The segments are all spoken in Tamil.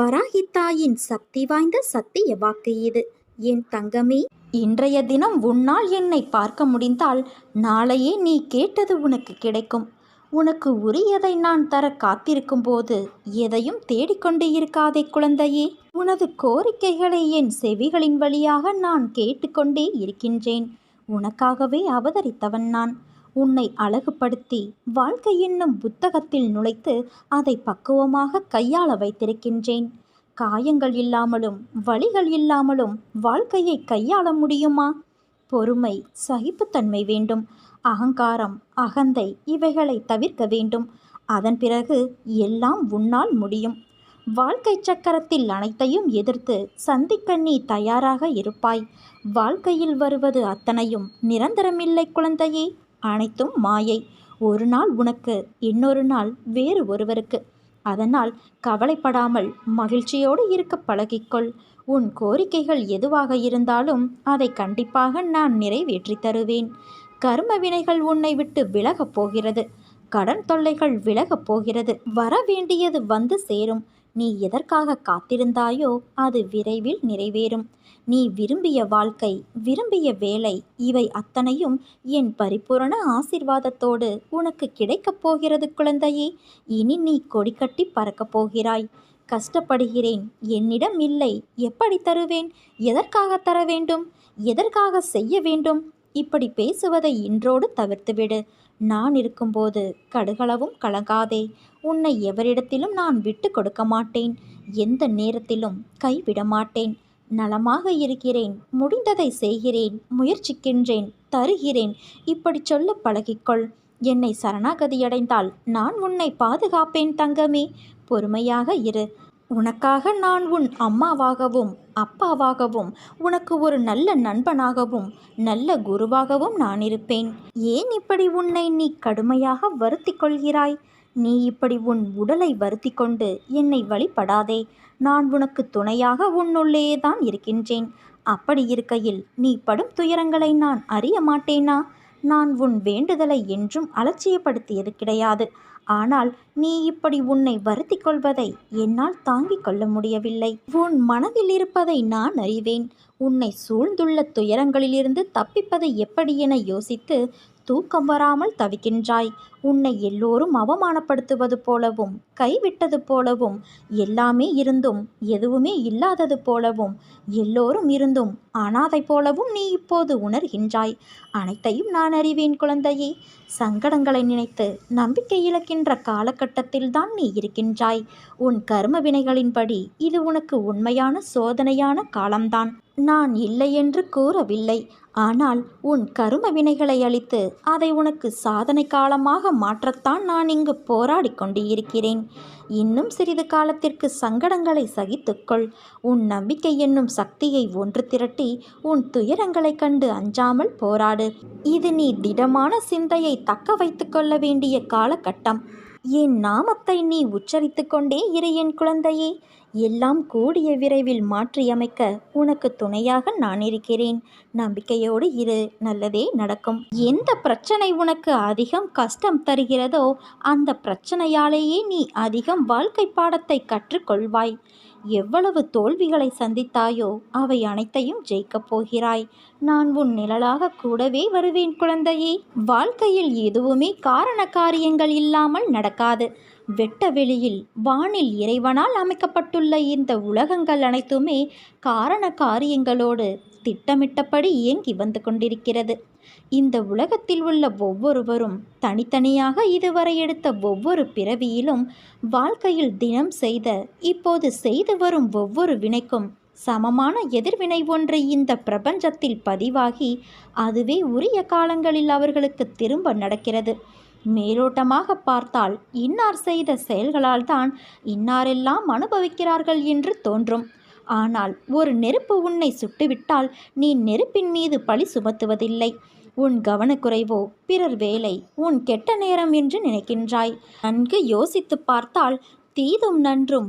வராகித்தாயின் சக்தி வாய்ந்த சத்திய வாக்கு இது. என் தங்கமே இன்றைய தினம் உன்னால் என்னை பார்க்க முடிந்தால் நாளையே நீ கேட்டது உனக்கு கிடைக்கும். உனக்கு உரியதை நான் தர காத்திருக்கும் போது எதையும் தேடிக்கொண்டு இருக்காதே குழந்தையே. உனது கோரிக்கைகளை என் செவிகளின் வழியாக நான் கேட்டுக்கொண்டே இருக்கின்றேன். உனக்காகவே அவதரித்தவன் நான். உன்னை அழகுபடுத்தி வாழ்க்கை என்னும் புத்தகத்தில் நுழைத்து அதை பக்குவமாக கையாள வைத்திருக்கின்றேன். காயங்கள் இல்லாமலும் வழிகள் இல்லாமலும் வாழ்க்கையை கையாள முடியுமா? பொறுமை சகிப்புத்தன்மை வேண்டும். அகங்காரம் அகந்தை இவைகளை தவிர்க்க வேண்டும். அதன் பிறகு எல்லாம் உன்னால் முடியும். வாழ்க்கை சக்கரத்தில் அனைத்தையும் எதிர்த்து சந்திக்க நீ தயாராக இருப்பாய். வாழ்க்கையில் வருவது அத்தனையும் நிரந்தரமில்லை குழந்தையே. அனைத்தும் மாயை. ஒரு நாள் உனக்கு இன்னொரு நாள் வேறு ஒருவருக்கு. அதனால் கவலைப்படாமல் மகிழ்ச்சியோடு இருக்க பழகிக்கொள். உன் கோரிக்கைகள் எதுவாக இருந்தாலும் அதை கண்டிப்பாக நான் நிறைவேற்றி தருவேன். கர்ம வினைகள் உன்னை விட்டு விலகப் போகிறது. கடன் தொல்லைகள் விலகப் போகிறது. வர வேண்டியது வந்து சேரும். நீ எதற்காக காத்திருந்தாயோ அது விரைவில் நிறைவேறும். நீ விரும்பிய வாழ்க்கை விரும்பிய வேலை இவை அத்தனையும் என் பரிபூரண ஆசிர்வாதத்தோடு உனக்கு கிடைக்கப் போகிறது குழந்தையே. இனி நீ கொடிக்கட்டி பறக்கப் போகிறாய். கஷ்டப்படுகிறேன் என்னிடம் இல்லை. எப்படி தருவேன்? எதற்காக தர வேண்டும் எதற்காக செய்ய வேண்டும்? இப்படி பேசுவதை இன்றோடு தவிர்த்துவிடு. நான் இருக்கும்போது கடுகளவும் கலங்காதே. உன்னை எவரிடத்திலும் நான் விட்டு கொடுக்க மாட்டேன். எந்த நேரத்திலும் கைவிட மாட்டேன். நலமாக இருக்கிறேன். முடிந்ததை செய்கிறேன். முயற்சிக்கின்றேன். தருகிறேன். இப்படி சொல்ல பழகிக்கொள். என்னை சரணாகதியடைந்தால் நான் உன்னை பாதுகாப்பேன் தங்கமே. பொறுமையாக இரு. உனக்காக நான் உன் அம்மாவாகவும் அப்பாவாகவும் உனக்கு ஒரு நல்ல நண்பனாகவும் நல்ல குருவாகவும் நான் இருப்பேன். ஏன் இப்படி உன்னை நீ கடுமையாக வருத்தி கொள்கிறாய் நீ இப்படி உன் உடலை வருத்தி கொண்டு என்னை வழிபடாதே. நான் உனக்கு துணையாக உன்னுள்ளேயே தான் இருக்கின்றேன். அப்படி இருக்கையில் நீ படும் துயரங்களை நான் அறிய மாட்டேனா? நான் உன் வேண்டுதலை என்றும் அலட்சியப்படுத்தியது கிடையாது. ஆனால் நீ இப்படி உன்னை வருத்தி கொள்வதை என்னால் தாங்கிக் கொள்ள முடியவில்லை. உன் மனதில் இருப்பதை நான் அறிவேன். உன்னை சூழ்ந்துள்ள துயரங்களிலிருந்து தப்பிப்பது எப்படி என யோசித்து தூக்கம் வராமல் தவிக்கின்றாய். உன்னை எல்லோரும் அவமானப்படுத்துவது போலவும் கைவிட்டது போலவும் எல்லாமே இருந்தும் எதுவுமே இல்லாதது போலவும் எல்லோரும் இருந்தும் அனாதை போலவும் நீ இப்போது உணர்கின்றாய். அனைத்தையும் நான் அறிவேன் குழந்தையே. சங்கடங்களை நினைத்து நம்பிக்கை இழக்கின்ற காலகட்டத்தில் தான் நீ இருக்கின்றாய். உன் கர்ம வினைகளின்படி இது உனக்கு உண்மையான சோதனையான காலம்தான். நான் இல்லை என்று கூறவில்லை. ஆனால் உன் கரும வினைகளை அளித்து அதை உனக்கு சாதனை காலமாக மாற்றத்தான் நான் இங்கு போராடி கொண்டு இருக்கிறேன் இன்னும் சிறிது காலத்திற்கு சங்கடங்களை சகித்துக்கொள் உன் நம்பிக்கை என்னும் சக்தியை ஒன்று திரட்டி உன் துயரங்களைக் கண்டு அஞ்சாமல் போராடு. இது நீ திடமான சிந்தையை தக்க வைத்துக்கொள்ள வேண்டிய காலகட்டம். என் நாமத்தை நீ உச்சரித்து கொண்டே இரு என் குழந்தையே. எல்லாம் கூடிய விரைவில் மாற்றியமைக்க உனக்கு துணையாக நான் இருக்கிறேன். நம்பிக்கையோடு இரு நல்லதே நடக்கும். எந்த பிரச்சனை உனக்கு அதிகம் கஷ்டம் தருகிறதோ அந்த பிரச்சனையாலேயே நீ அதிகம் வாழ்க்கை பாடத்தை கற்றுக்கொள்வாய். எவ்வளவு தோல்விகளை சந்தித்தாயோ அவை அனைத்தையும் ஜெயிக்கப் போகிறாய். நான் உன் நிழலாக கூடவே வருவேன் குழந்தையே. வாழ்க்கையில் எதுவுமே காரண காரியங்கள் இல்லாமல் நடக்காது. வெட்ட வெளியில் வானில் இறைவனால் அமைக்கப்பட்டுள்ள இந்த உலகங்கள் அனைத்துமே காரண காரியங்களோடு திட்டமிட்டபடி இயங்கி வந்து கொண்டிருக்கிறது. இந்த உலகத்தில் உள்ள ஒவ்வொருவரும் தனித்தனியாக இதுவரை எடுத்த ஒவ்வொரு பிறவியிலும் வாழ்க்கையில் தினம் செய்த இப்போது செய்து வரும் ஒவ்வொரு வினைக்கும் சமமான எதிர்வினை ஒன்று இந்த பிரபஞ்சத்தில் பதிவாகி அதுவே உரிய காலங்களில் அவர்களுக்கு திரும்ப நடக்கிறது. மேலோட்டமாக பார்த்தால் இன்னார் செய்த செயல்களால் தான் இன்னாரெல்லாம் அனுபவிக்கிறார்கள் என்று தோன்றும். ஆனால் ஒரு நெருப்பு உன்னை சுட்டுவிட்டால் நீ நெருப்பின் மீது பழி சுமத்துவதில்லை. உன் கவனக்குறைவோ பிறர் வேலை உன் கெட்ட நேரம் என்று நினைக்கின்றாய். நன்கு யோசித்து பார்த்தால் தீதும் நன்றும்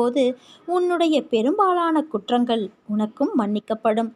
போது உன்னுடைய பெரும்பாலான குற்றங்கள் உனக்கும் மன்னிக்கப்படும்.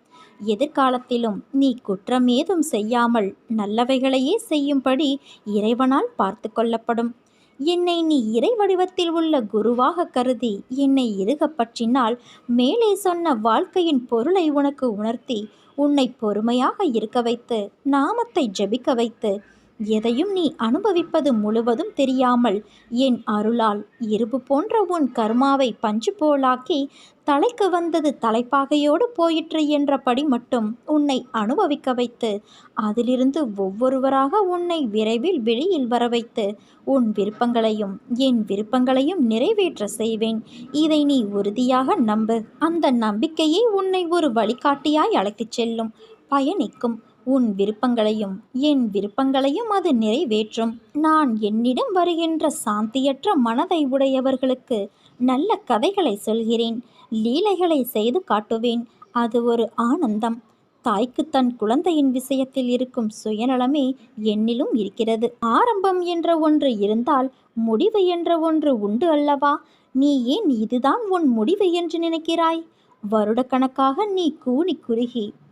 எதிர்காலத்திலும் நீ குற்றம் ஏதும் செய்யாமல் நல்லவைகளையே செய்யும்படி இறைவனால் பார்த்து கொள்ளப்படும். என்னை நீ இறை வடிவத்தில் உள்ள குருவாக கருதி என்னை இறுகப் பற்றினால் மேலே சொன்ன வாழ்க்கையின் பொருளை உனக்கு உணர்த்தி உன்னை பொறுமையாக இருக்க வைத்து நாமத்தை ஜெபிக்க வைத்து எதையும் நீ அனுபவிப்பது முழுவதும் தெரியாமல் என் அருளால் இரும்பு போன்ற உன் கர்மாவை பஞ்சு போலாக்கி தலைக்கு வந்தது தலைப்பாகையோடு போயிற்று என்றபடி மட்டும் உன்னை அனுபவிக்க வைத்து அதிலிருந்து ஒவ்வொருவராக உன்னை விரைவில் வெளியில் வர வைத்து உன் விருப்பங்களையும் என் விருப்பங்களையும் நிறைவேற்ற செய்வேன். இதை நீ உறுதியாக நம்பு. அந்த நம்பிக்கையே உன்னை ஒரு வழிகாட்டியாய் அழைத்துச் செல்லும். பயணிக்கும். உன் விருப்பங்களையும் என் விருப்பங்களையும் அது நிறைவேற்றும். நான் என்னிடம் வருகின்ற சாந்தியற்ற மனதை உடையவர்களுக்கு நல்ல கதைகளை சொல்கிறேன் லீலைகளை செய்து காட்டுவேன். அது ஒரு ஆனந்தம். தாய்க்கு தன் குழந்தையின் விஷயத்தில் இருக்கும் சுயநலமே என்னிலும் இருக்கிறது. ஆரம்பம் என்ற ஒன்று இருந்தால் முடிவு என்ற ஒன்று உண்டு அல்லவா? நீ ஏன் இதுதான் உன் முடிவு என்று நினைக்கிறாய்? வருடக்கணக்காக நீ கூனி குறுகி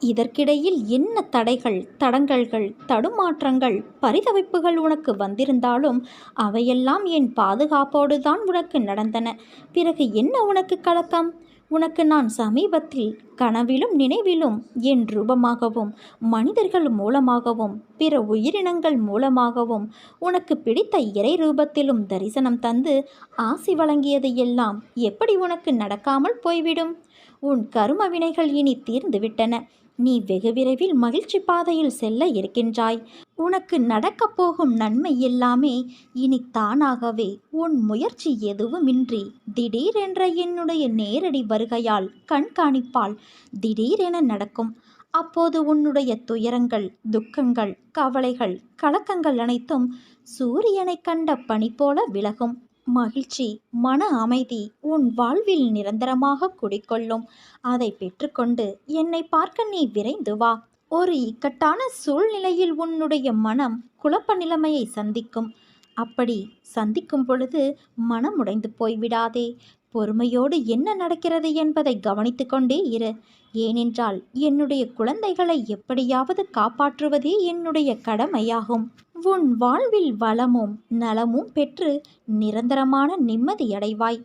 இதற்கிடையில் என்ன தடைகள் தடங்கல்கள் தடுமாற்றங்கள் பரிதவிப்புகள் உனக்கு வந்திருந்தாலும் அவையெல்லாம் என் பாதுகாப்போடு தான் உனக்கு நடந்தன. பிறகு என்ன உனக்கு கலக்கம்? உனக்கு நான் சமீபத்தில் கனவிலும் நினைவிலும் என் ரூபமாகவும் மனிதர்கள் மூலமாகவும் பிற உயிரினங்கள் மூலமாகவும் உனக்கு பிடித்த இறை ரூபத்திலும் தரிசனம் தந்து ஆசி வழங்கியது எல்லாம் எப்படி உனக்கு நடக்காமல் போய்விடும்? உன் கரும வினைகள் இனி தீர்ந்துவிட்டன. நீ வெகு விரைவில் மகிழ்ச்சி பாதையில் செல்ல இருக்கின்றாய். உனக்கு நடக்கப் போகும் நன்மை எல்லாமே இனி தானாகவே உன் முயற்சி எதுவுமின்றி. திடீரென்ற என்னுடைய நேரடி வருகையால் கண்காணிப்பால் திடீரென நடக்கும். அப்போது உன்னுடைய துயரங்கள் துக்கங்கள் கவலைகள் கலக்கங்கள் அனைத்தும் சூரியனை கண்ட பனி போல விலகும். மகிழ்ச்சி மன அமைதி உன் வாழ்வில் நிரந்தரமாக குடிக்கொள்ளும் அதை பெற்றுக்கொண்டு என்னை பார்க்க நீ விரைந்து வா. ஒரு இக்கட்டான சூழ்நிலையில் உன்னுடைய மனம் குழப்ப நிலைமையை சந்திக்கும். அப்படி சந்திக்கும் பொழுது மனம் உடைந்து போய்விடாதே. பொறுமையோடு என்ன நடக்கிறது என்பதை கவனித்து கொண்டே இரு. ஏனென்றால் என்னுடைய குழந்தைகளை எப்படியாவது காப்பாற்றுவதே என்னுடைய கடமையாகும். உன் வாழ்வில் வளமும் நலமும் பெற்று நிரந்தரமான நிம்மதியடைவாய்